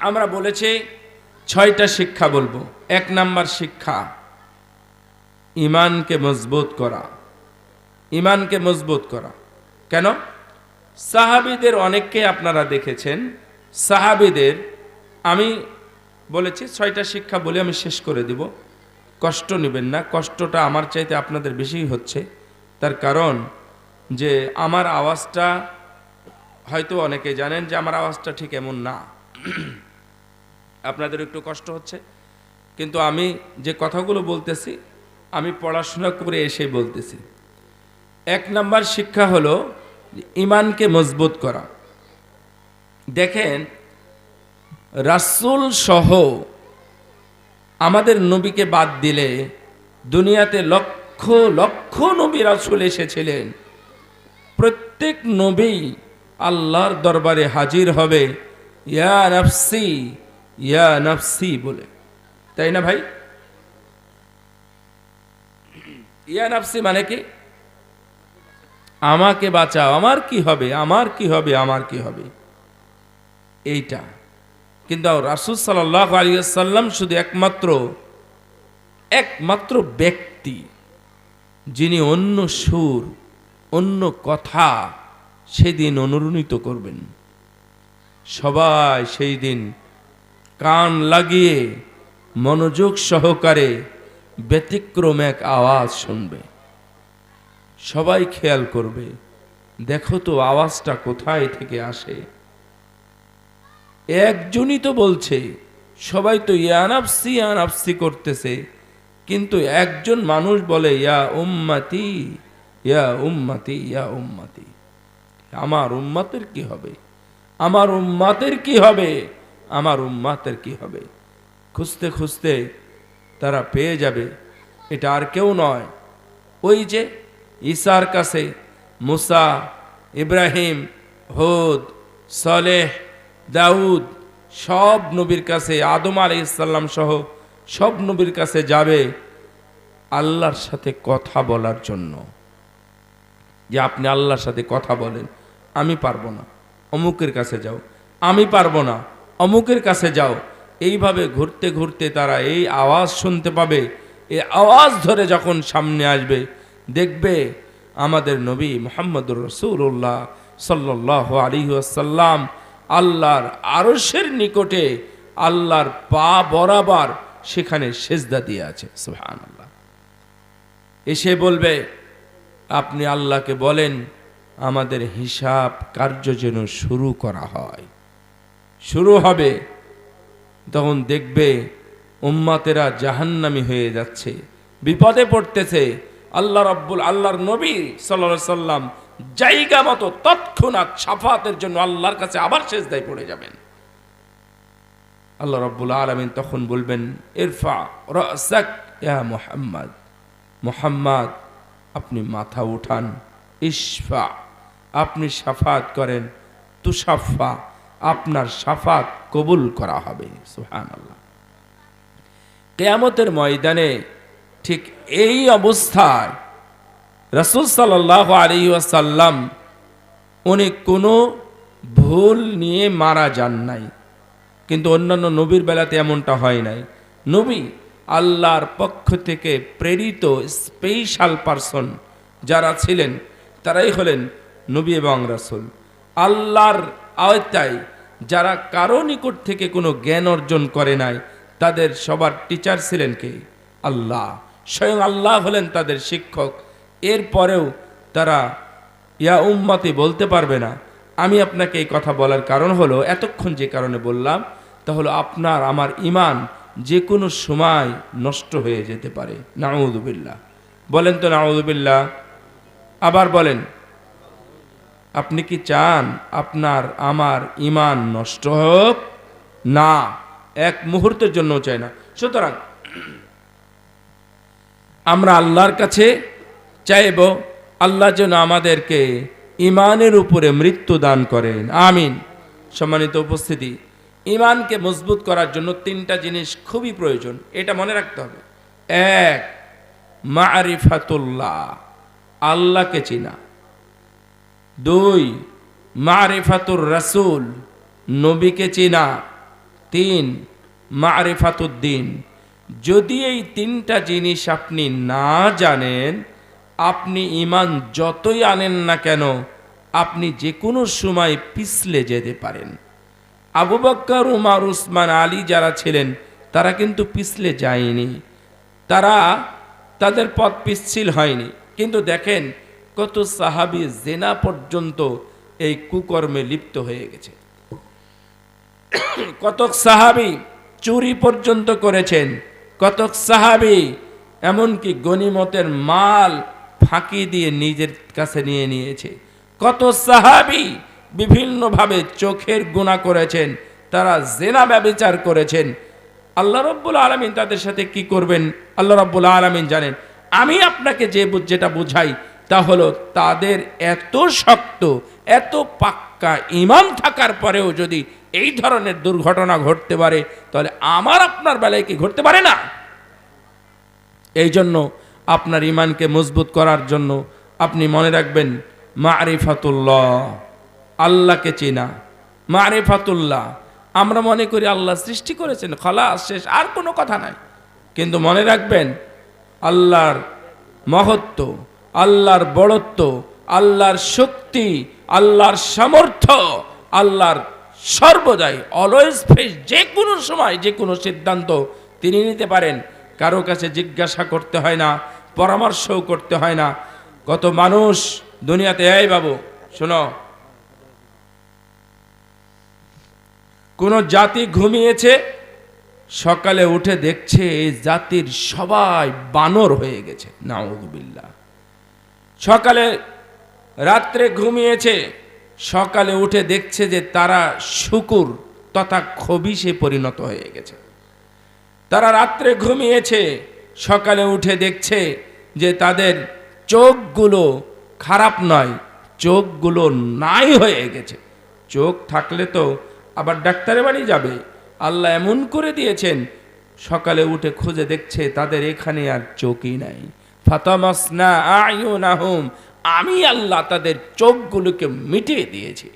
আমরা বলেছি ছয়টা শিক্ষা বলব। এক নাম্বার শিক্ষা, ইমানকে মজবুত করা। ইমানকে মজবুত করা। কেন? সাহাবিদের অনেককে আপনারা দেখেছেন। সাহাবিদের, আমি বলেছি ছয়টা শিক্ষা বলে আমি শেষ করে দিব। কষ্ট নেবেন না, কষ্টটা আমার চাইতে আপনাদের বেশি হচ্ছে। তার কারণ যে আমার আওয়াজটা, হয়তো অনেকে জানেন যে আমার আওয়াজটা ঠিক এমন না। আপনাদের একটু কষ্ট হচ্ছে। কিন্তু আমি যে কথাগুলো বলতেছি, আমি পড়াশোনা করে এসে বলতেছি। এক নাম্বার শিক্ষা হলো ইমানকে মজবুত করা। দেখেন, রাসূল সহ আমাদের নবীকে বাদ দিলে দুনিয়াতে লক্ষ লক্ষ নবী রাসূল এসেছিলেন। প্রত্যেক নবী আল্লাহর দরবারে হাজির হবে। ইয়া নফসি ইয়া নফসি বলে। তাই না ভাই? ইয়া নফসি মানে কি? আমাকে বাঁচাও। আমার কি হবে? আমার কি হবে? আমার কি হবে? এইটা। কিন্তু রাসুল সাল্লাহ আলিয়াল্লাম শুধু একমাত্র একমাত্র ব্যক্তি, যিনি অন্য সুর, অন্য কথা সেদিন অনুরণিত করবেন। সবাই সেই দিন কান লাগিয়ে মনোযোগ সহকারে ব্যতিক্রম এক আওয়াজ শুনবে। সবাই খেয়াল করবে, দেখো তো আওয়াজটা কোথায় থেকে আসে। একজনই তো বলছে, সবাই তো ইয়ানাফসি ইয়ানাফসি করতেছে, কিন্তু একজন মানুষ বলে, ইয়া উম্মাতি ইয়া উম্মাতি ইয়া উম্মাতি। আমার উম্মাতের কি হবে? আমার উম্মাতের কি হবে? আমার উম্মাতের কি হবে? খুঁজতে খুঁজতে তারা পেয়ে যাবে। এটা আর কেউ নয়। ওই যে ঈসার কাছে মুসা, ইব্রাহিম, হোদ, সলেহ, দাউদ সব নবীর কাছে, আদম আলি ইসাল্লাম সহ সব নবীর কাছে যাবে আল্লাহর সাথে কথা বলার জন্য। যে আপনি আল্লাহর সাথে কথা বলেন, আমি পারব না। অমুকের কাছে যাও। আমি পারব না। অমুকের কাছে যাও। এইভাবে ঘুরতে ঘুরতে তারা এই আওয়াজ শুনতে পাবে। এই আওয়াজ ধরে যখন সামনে আসবে, দেখবে আমাদের নবী মোহাম্মদুর রসুল্লাহ সাল্লাহ আলী আসাল্লাম আল্লাহর আরসের নিকটে আল্লাহর পা বরাবর সেখানে সেজদা দিয়ে আছে। সুহান আল্লাহ এসে বলবে, আপনি আল্লাহকে বলেন আমাদের হিসাব কার্য যেন শুরু করা হয়। শুরু হবে, তখন দেখবে উম্মাতেরা জাহান্নামি হয়ে যাচ্ছে, বিপদে পড়তেছে। আল্লাহ রব্বুল, আল্লাহর নবী সাল্লা সাল্লাম জায়গা মতো তৎক্ষণাৎ সাফাতের জন্য আল্লাহর কাছে আবার শেষ দায় পড়ে যাবেন। আল্লাহ রব্বুল আলমিন তখন বলবেন, ইরফা রাসাক ইয়া মোহাম্মদ। মোহাম্মদ, আপনি মাথা উঠান, ইশফা। আপনি সাফাত করেন তুষাফা আপনার সাফাত কবুল করা হবে সুহান আল্লাহ কেয়ামতের ময়দানে ঠিক এই অবস্থায় রসুল সাল্লাহ আলী আসাল্লাম উনি কোনো ভুল নিয়ে মারা যান নাই। কিন্তু অন্যান্য নবীর বেলাতে এমনটা হয় নাই। নবী আল্লাহর পক্ষ থেকে প্রেরিত স্পেশাল পারসন যারা ছিলেন, তারাই হলেন নবী এবং রাসুল। আল্লাহর আওতায় যারা কারও নিকট থেকে কোনো জ্ঞান অর্জন করে নাই, তাদের সবার টিচার ছিলেন কে? আল্লাহ। স্বয়ং আল্লাহ হলেন তাদের শিক্ষক। এরপরেও তারা, ইয়া উম্মাতি, বলতে পারবে না। আমি আপনাকে এই কথা বলার কারণ হলো, এতক্ষণ যে কারণে বললাম তা হলো আপনার, আমার ইমান যে কোনো সময় নষ্ট হয়ে যেতে পারে। নাউদুবিল্লাহ বলেন তো নাউদুবিল্লাহ আবার বলেন আপনি কি চান আপনার, আমার ইমান নষ্ট হোক? না, এক মুহূর্তের জন্য চাই না। সুতরাং আমরা আল্লাহর কাছে চাইব, আল্লাহ যেন আমাদেরকে ইমানের উপরে মৃত্যু দান করেন। আমিন। সম্মানিত উপস্থিতি ইমানকে মজবুত করার জন্য তিনটা জিনিস খুবই প্রয়োজন, এটা মনে রাখতে হবে। এক, মারিফাতুল্লাহ, আল্লাহকে চিনা। দুই, মারিফাতুর রাসুল, নবীকে চিনা। তিন মারিফাতুদ্দিন যদি এই তিনটা জিনিস আপনি না জানেন, আপনি ইমান যতই আনেন না কেন, আপনি যে কোনো সময় পিছলে যেতে পারেন। আবু বক্কর, উমার, উসমান, আলী যারা ছিলেন, তারা কিন্তু পিছলে যায়নি। তারা তাদের পথ পিচ্ছিল হয়নি। কিন্তু দেখেন কত সাহাবি জেনা পর্যন্ত এই কুকর্মে লিপ্ত হয়ে গেছে। কতক সাহাবি চুরি পর্যন্ত করেছেন, কতক সাহাবি এমনকি গনিমতের মাল ফাঁকি দিয়ে নিজের কাছে নিয়ে নিয়েছে। কত সাহাবি বিভিন্নভাবে চোখের গুণা করেছেন, তারা জেনা ব্যবচার করেছেন। আল্লাহ রব্বুল আলমিন তাদের সাথে কি করবেন? আল্লাহ রব্বুল আলমিন জানেন, আমি আপনাকে যে যেটা বুঝাই তা হলো তাদের এত শক্ত, এত পাক্কা ইমান থাকার পরেও যদি এই ধরনের দুর্ঘটনা ঘটতে পারে, তাহলে আমার আপনার বেলায় কি ঘটতে পারে না? এই জন্য আপনার ইমানকে মজবুত করার জন্য আপনি মনে রাখবেন, মারিফাতুল্লাহ, আল্লাহকে চেনা। মারিফাতুল্লাহ, আমরা মনে করি আল্লাহ সৃষ্টি করেছেন খলা শেষ, আর কোনো কথা নাই। কিন্তু মনে রাখবেন, আল্লাহর মহত্ব আল্লাহর বড়ত্ব, আল্লাহর শক্তি, আল্লাহর সামর্থ্য, আল্লাহর সর্বদাই অলওয়েজ ফেস যে কোনো সময়, যে কোনো সিদ্ধান্ত তিনি নিতে পারেন। কারও কাছে জিজ্ঞাসা করতে হয় না, পরামর্শও করতে হয় না। কত মানুষ দুনিয়াতে, এই বাবু, শোনো। কোন জাতি ঘুমিয়েছে, সকালে উঠে দেখছে, এই জাতির সবাই বানর হয়ে গেছে। নাউজুবিল্লাহ। সকালে রাত্রে ঘুমিয়েছে, সকালে উঠে দেখছে যে তারা শুকুর তথা খবিসে পরিণত হয়ে গেছে। তারা রাত্রে ঘুমিয়েছে, সকালে উঠে দেখছে যে তাদের চোখগুলো খারাপ নয়, চোখগুলো নাই হয়ে গেছে। চোখ থাকলে তো আবার ডাক্তারের বাড়ি যাবে। আল্লাহ এমন করে দিয়েছেন, সকালে উঠে খুঁজে দেখছে তাদের এখানে আর চোখই নাই। ফাতামাসনা আয়ুনাহুম আমি আল্লাহ তাদের চোখগুলোকে মিটিয়ে দিয়েছি।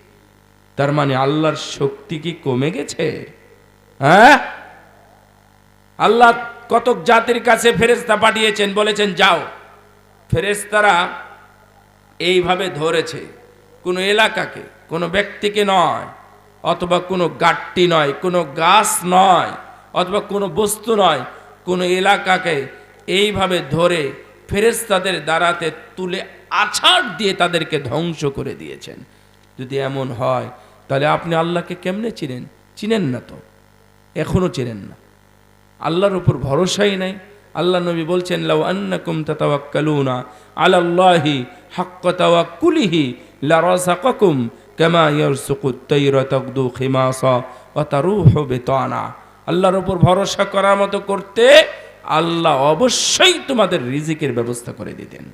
তার মানে আল্লাহর শক্তি কি কমে গেছে? হ্যাঁ? আল্লাহ কতক জাতির কাছে ফেরেস্তা পাঠিয়েছেন, বলেছেন, যাও। ফেরেস্তারা এইভাবে ধরেছে, কোনো এলাকাকে, কোনো ব্যক্তিকে নয়, অথবা কোনো গাট্টি নয়, কোনো গাছ নয়, অথবা কোনো বস্তু নয়, কোনো এলাকাকে এইভাবে ধরে ফেরেস্তাদের দ্বারাতে তুলে আছাড় দিয়ে তাদেরকে ধ্বংস করে দিয়েছেন। যদি এমন হয়, তাহলে আপনি আল্লাহকে কেমনে চিনেন? চিনেন না তো। এখনও চেনেন না। আল্লাহর উপর ভরসাই নাই। আল্লাহ নবী বলছেন, লাউ আন্নাকুম তাতাওয়াক্কালুনা আলাল্লাহি হাক্কা তাওয়াক্কুলিহি লারাযাকাকুম কামা ইয়ারসুকুত তাইরা তাগদু খিমাসা ওয়া তারুহু বিতানা। আল্লাহর উপর ভরসা করার মতো করতে আল্লাহ অবশ্যই তোমাদের রিজিকের ব্যবস্থা করে দিতেন।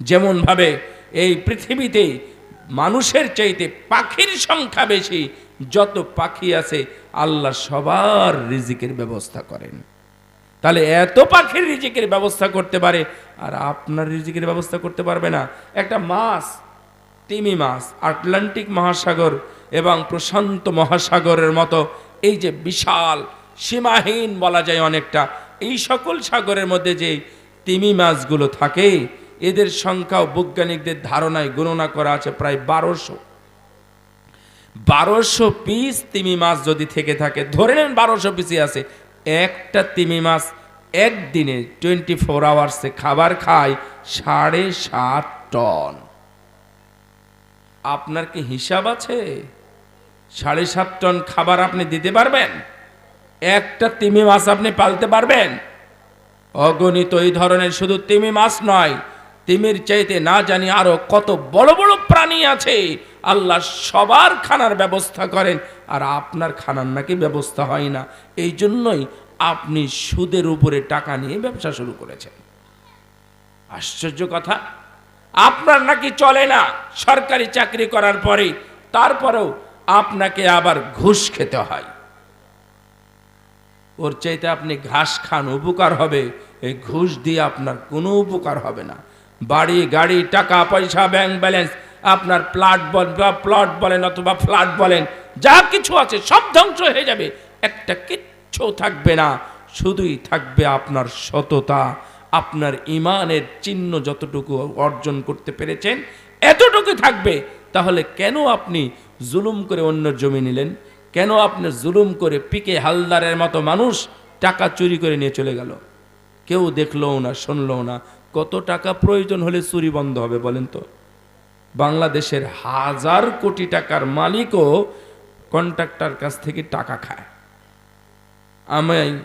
যেমন ভাবে এই পৃথিবীতে মানুষের চাইতে পাখির সংখ্যা বেশি, যত পাখি আছে, আল্লাহ সবার রিজিকের ব্যবস্থা করেন। তাহলে এত পাখির রিজিকের ব্যবস্থা করতে পারে, আর আপনার রিজিকের ব্যবস্থা করতে পারবে না। একটা মাছ, তিমি মাছ, আটলান্টিক মহাসাগর এবং প্রশান্ত মহাসাগরের মতো, এই যে বিশাল, সীমাহীন বলা যায় অনেকটা এই সকল সাগরের মধ্যে যে তিমি মাছগুলো থাকে, এদের সংখ্যাও বৈজ্ঞানিকদের ধারণায় গণনা করা আছে প্রায় বারোশো। বারোশো পিস তিমি মাছ যদি থেকে থাকে, ধরে নেন বারোশো পিসই আছে, একটা তিমি মাছ একদিনে টোয়েন্টি ফোর আওয়ার্সে খাবার খায় সাড়ে সাত টন। আপনার কি হিসাব আছে? সাড়ে সাত টন খাবার আপনি দিতে পারবেন? একটা তিমি মাছ আপনি পালতে পারবেন? অগণিত এই ধরনের শুধু তিমি মাছ নয়, তিমির চাইতে না জানি আরও কত বড় বড় প্রাণী আছে। আল্লাহ সবার খানার ব্যবস্থা করেন, আর আপনার খানার নাকি ব্যবস্থা হয় না। এই জন্যই আপনি সুদের উপরে টাকা নিয়ে ব্যবসা শুরু করেছেন। আশ্চর্য কথা, আপনার নাকি চলে না সরকারি চাকরি করার পরে, তারপরেও আপনাকে আবার ঘুষ খেতে হয়। ওর চাইতে আপনি ঘাস খান, উপকার হবে। এই ঘুষ দিয়ে আপনার কোনো উপকার হবে না। বাড়ি, গাড়ি, টাকা, পয়সা ব্যাংক ব্যালেন্স আপনার প্লাট বল, বা প্লট বলেন অথবা ফ্ল্যাট বলেন, যা কিছু আছে সব ধ্বংস হয়ে যাবে। একটা কিচ্ছু থাকবে না, শুধুই থাকবে আপনার সততা। আপনার ইমানের চিহ্ন যতটুকু অর্জন করতে পেরেছেন, এতটুকু থাকবে। তাহলে কেন আপনি জুলুম করে অন্য জমি নিলেন? কেন আপনি জুলুম করে পিকে হালদারের মতো মানুষ টাকা চুরি করে নিয়ে চলে গেল? কেউ দেখলও না, শুনলও না। কত টাকা প্রয়োজন হলে চুরি বন্ধ হবে বলেন তো? বাংলাদেশের হাজার কোটি টাকার মালিকও কন্ট্রাক্টর কাছ থেকে টাকা খায়। আমি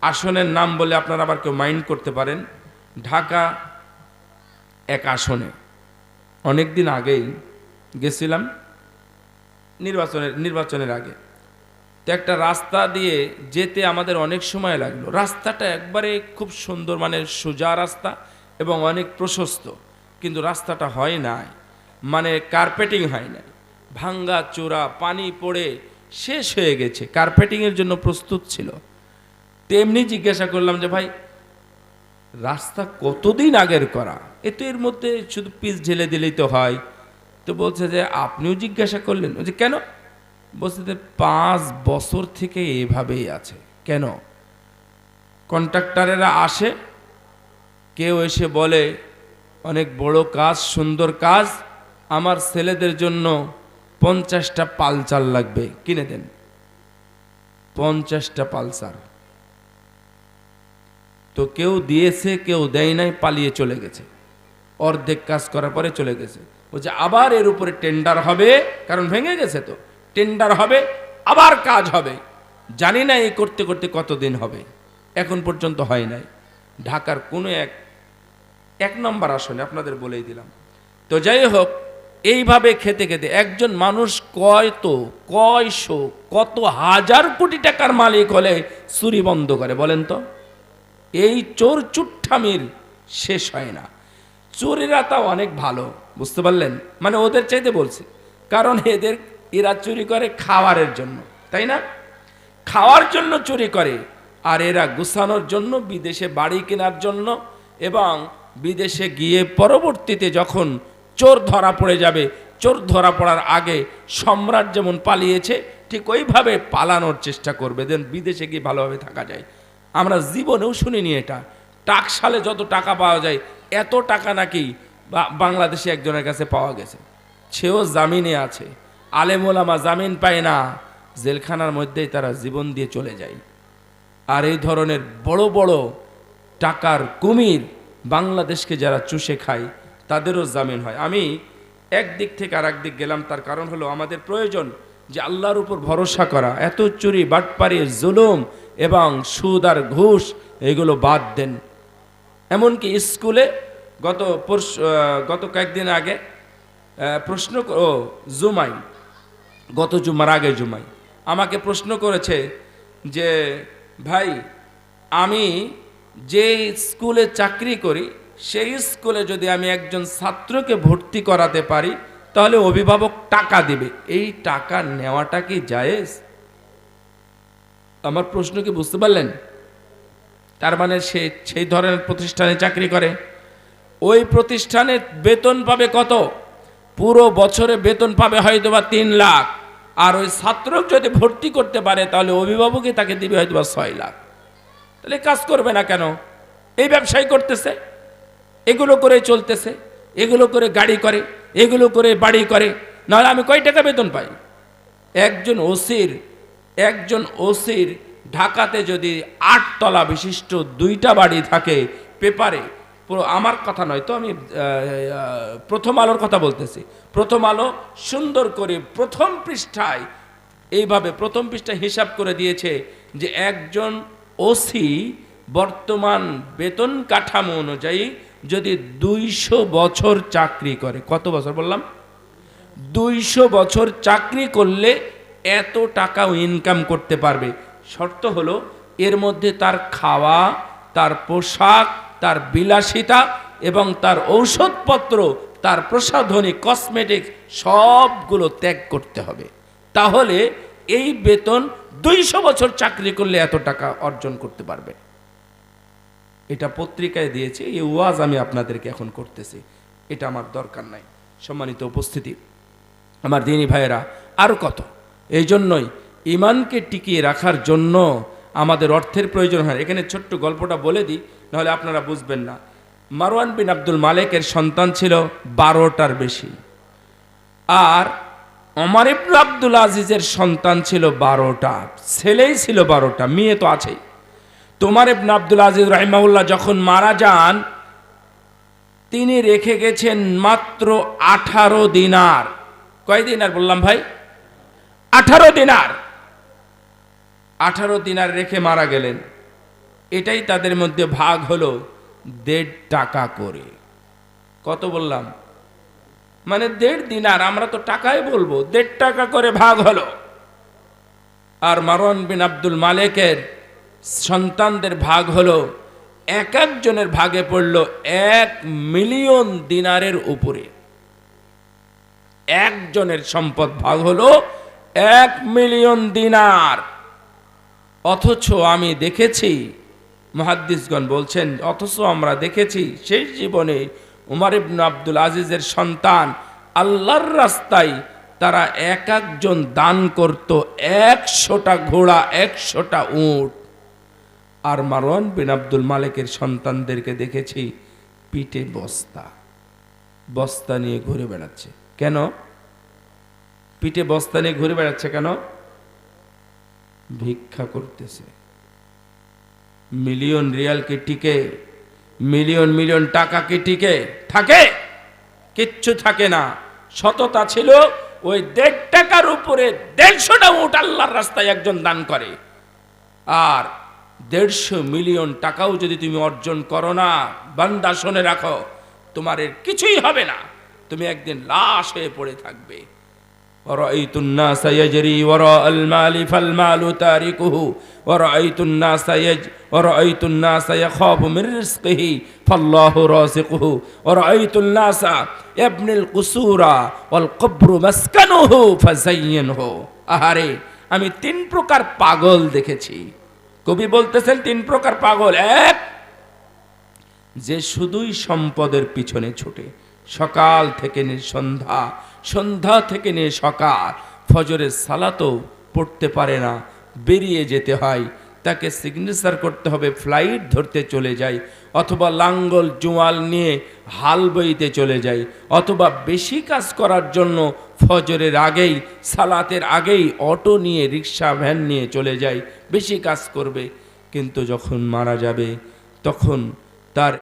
আসনের নাম বলে আপনারা আবার কেউ মাইন্ড করতে পারেন? ঢাকা এক আসনে। অনেক দিন আগেই গেছিলাম নির্বাচনের নির্বাচনের আগে। তো একটা রাস্তা দিয়ে যেতে আমাদের অনেক সময় লাগল। রাস্তাটা একবারে খুব সুন্দর মানে সোজা রাস্তা এবং অনেক প্রশস্ত। কিন্তু রাস্তাটা হয় নাই। মানে কার্পেটিং হয় নাই। ভাঙ্গা চোরা পানি পড়ে শেষ হয়ে গেছে। কার্পেটিংয়ের জন্য প্রস্তুত ছিল। তেমনি জিজ্ঞাসা করলাম যে, ভাই, রাস্তা কতদিন আগের করা? এ তো এর মধ্যে শুধু পিস ঢেলে দিলেই তো হয়। তো বলছে যে, আপনিও জিজ্ঞাসা করলেন। যে কেন? বলছে যে, পাঁচ বছর থেকে এভাবেই আছে। কেন? কন্ট্রাক্টরেরা আসে, কেউ এসে বলে, অনেক বড় কাজ, সুন্দর কাজ, আমার ছেলেদের জন্য পঞ্চাশটা পালচার লাগবে, কিনে দেন পঞ্চাশটা পালসার। তো কেউ দিয়েছে, কেউ দেয় নাই, পালিয়ে চলে গেছে। অর্ধেক কাজ করার পরে চলে গেছে। বলছে আবার এর উপরে টেন্ডার হবে, কারণ ভেঙে গেছে তো। টেন্ডার হবে, আবার কাজ হবে। জানি না এই করতে করতে কতদিন হবে। এখন পর্যন্ত হয় নাই। ঢাকার কোনো এক এক নম্বর আসনে আপনাদের বলেই দিলাম। তো যাই হোক, এইভাবে খেতে খেতে একজন মানুষ কয় কয়ত কয়শো, কত হাজার কোটি টাকার মালিক হলে চুরি বন্ধ করে, বলেন তো? এই চোর চুট্টামির শেষ হয় না। চোরেরা তাও অনেক ভালো। বুঝতে পারলেন? মানে ওদের চাইতে বলছি। কারণ এদের, এরা চুরি করে খাওয়ারের জন্য, তাই না? খাওয়ার জন্য চুরি করে, আর এরা গুছানোর জন্য বিদেশে বাড়ি কেনার জন্য এবং বিদেশে গিয়ে পরবর্তীতে যখন চোর ধরা পড়ে যাবে, চোর ধরা পড়ার আগে সম্রাট যেমন পালিয়েছে, ঠিক ওইভাবে পালানোর চেষ্টা করবে। দেন বিদেশে গিয়ে ভালোভাবে থাকা যায়। আমরা জীবনেও শুনিনি এটা। টাকশালে যত টাকা পাওয়া যায়, এত টাকা নাকি বাংলাদেশে একজনের কাছে পাওয়া গেছে। সেও জামিনে আছে। আলেমোলামা জামিন পায় না। জেলখানার মধ্যেই তারা জীবন দিয়ে চলে যায়। আর এই ধরনের বড় বড় টাকার কুমির বাংলাদেশকে যারা চুষে খায়, তাদেরও জামিন হয়। আমি একদিক থেকে আর একদিক গেলাম, তার কারণ হলো আমাদের প্রয়োজন যে আল্লাহর উপর ভরসা করা, এত চুরি, বাটপারি, জুলুম এবং সুদ আর ঘুষ, এগুলো বাদ দেন। এমনকি স্কুলে গত গত কয়েকদিন আগে প্রশ্ন ও, জুমাই, গত জুমার আগে জুমাই, আমাকে প্রশ্ন করেছে যে, ভাই, আমি যে স্কুলে চাকরি করি, সেই স্কুলে যদি আমি একজন ছাত্রকে ভর্তি করাতে পারি, তাহলে অভিভাবক টাকা দিবে। এই টাকা নেওয়াটা কি জায়েজ? আমার প্রশ্ন কি বুঝতে পারলেন? তার মানে সে, সেই ধরনের প্রতিষ্ঠানে চাকরি করে। ওই প্রতিষ্ঠানে বেতন পাবে কত? পুরো বছরে বেতন পাবে হয়তো বা তিন লাখ। আর ওই ছাত্র যদি ভর্তি করতে পারে, তাহলে অভিভাবকই তাকে দিবে হয়তো বা ছয় লাখ। তাহলে কাজ করবে না কেন? এই ব্যবসায় করতেছে। এগুলো করে চলতেছে, এগুলো করে গাড়ি করে, এগুলো করে বাড়ি করে। নাহলে আমি কয় টাকা বেতন পাই? একজন ওসির একজন ওসির ঢাকাতে যদি আটতলা বিশিষ্ট দুইটা বাড়ি থাকে পেপারে পুরো আমার কথা নয়, তো আমি প্রথম আলোর কথা বলতেছি। প্রথম আলো সুন্দর করে প্রথম পৃষ্ঠায় এইভাবে প্রথম পৃষ্ঠায় হিসাব করে দিয়েছে যে একজন ওসি বর্তমান বেতন কাঠামো অনুযায়ী যদি দুইশো বছর চাকরি করে। কত বছর বললাম? দুইশো বছর চাকরি করলে এত টাকাও ইনকাম করতে পারবে। শর্ত হলো এর মধ্যে তার খাওয়া, তার পোশাক তার বিলাসিতা এবং তার ঔষধপত্র, তার প্রসাধনী কসমেটিক্স সবগুলো ত্যাগ করতে হবে। তাহলে এই বেতন দুইশো বছর চাকরি করলে এত টাকা অর্জন করতে পারবে। এটা পত্রিকায় দিয়েছে, এই ওয়াজ আমি আপনাদেরকে এখন করতেছি। এটা আমার দরকার নাই। সম্মানিত উপস্থিতি, আমার দিনী ভাইয়েরা আরও কত? এই জন্যই ইমানকে টিকিয়ে রাখার জন্য আমাদের অর্থের প্রয়োজন হয়। এখানে ছোট্ট গল্পটা বলে দিই, নাহলে আপনারা বুঝবেন না। মারওয়ান বিন আব্দুল মালেকের সন্তান ছিল বারোটার বেশি। আর অমর ইবনু আব্দুল আজিজের সন্তান ছিল বারোটা। ছেলেই ছিল বারোটা, মেয়ে তো আছেই। তোমার ইবনু আব্দুল আজিজ রাহিমাউল্লাহ যখন মারা যান, তিনি রেখে গেছেন মাত্র আঠারো দিনার। কয় দিনার বললাম ভাই? আঠারো দিনার। আঠারো দিনার রেখে মারা গেলেন। এটাই তাদের মধ্যে ভাগ হলো দেড় টাকা করে। কত বললাম? মানে দেড় দিনার, আমরা তো টাকাই বলব, দেড় টাকা করে ভাগ হলো। আর মারওয়ান বিন আব্দুল মালেকের সন্তানদের ভাগ হলো, এক একজনের ভাগে পড়ল এক মিলিয়ন দিনারের উপরে। একজনের সম্পদ ভাগ হলো এক মিলিয়ন দিনার। অথচ আমি দেখেছি, মহাদ্দিসগণ বলছেন, অথচ আমরা দেখেছি, শেষ জীবনে উমার ইবনু আব্দুল আজিজের সন্তান আল্লাহর রাস্তায় তারা এক একজন দান করত, একশোটা ঘোড়া, একশোটা উট। আর মারওয়ান বিন আব্দুল মালিকের সন্তানদেরকে দেখেছি, পিঠে বস্তা বস্তা নিয়ে ঘুরে বেড়াচ্ছে। কেন? পিঠে বস্তা নিয়ে ঘুরে বেড়াচ্ছে কেন? ভিক্ষা করতেছে। মিলিয়ন রিয়ালকে টিকে? মিলিয়ন মিলিয়ন টাকাকে টিকে? থাকে। কিচ্ছু থাকে না। সততা ছিল ওই দেড় টাকার উপরে দেড়শোটা উঠ আল্লাহর রাস্তায় একজন দান করে। আর দেড়শো মিলিয়ন টাকাও যদি তুমি অর্জন করো না, বান্দা শুনে রাখো, তোমার কিছুই হবে না। তুমি একদিন লাশ হয়ে পড়ে থাকবে। ورأيت الناس يجري وراء المال فالمال تاركه ورأيت الناس يج ورأيت الناس يخاف من رزقه فالله رازقه ورأيت الناس يبني القصور والقبر مسكنه فزينه আহারে আমি তিন প্রকার পাগল দেখেছি কবি বলতেছেন তিন প্রকার পাগল এক যে শুধুই সম্পদের পিছনে ছুটে সকাল থেকে নিয়ে সন্ধ্যা সন্ধ্যা থেকে নিয়ে সকাল। ফজরের সালাতও পড়তে পারে না, বেরিয়ে যেতে হয়। তাকে সিগনেচার করতে হবে ফ্লাইট ধরতে চলে যায়, অথবা লাঙ্গল, জোয়াল নিয়ে হাল বইতে চলে যায়, অথবা বেশি কাজ করার জন্য ফজরের আগেই, সালাতের আগেই অটো নিয়ে, রিক্সা ভ্যান নিয়ে চলে যায়, বেশি কাজ করবে। কিন্তু যখন মারা যাবে, তখন তার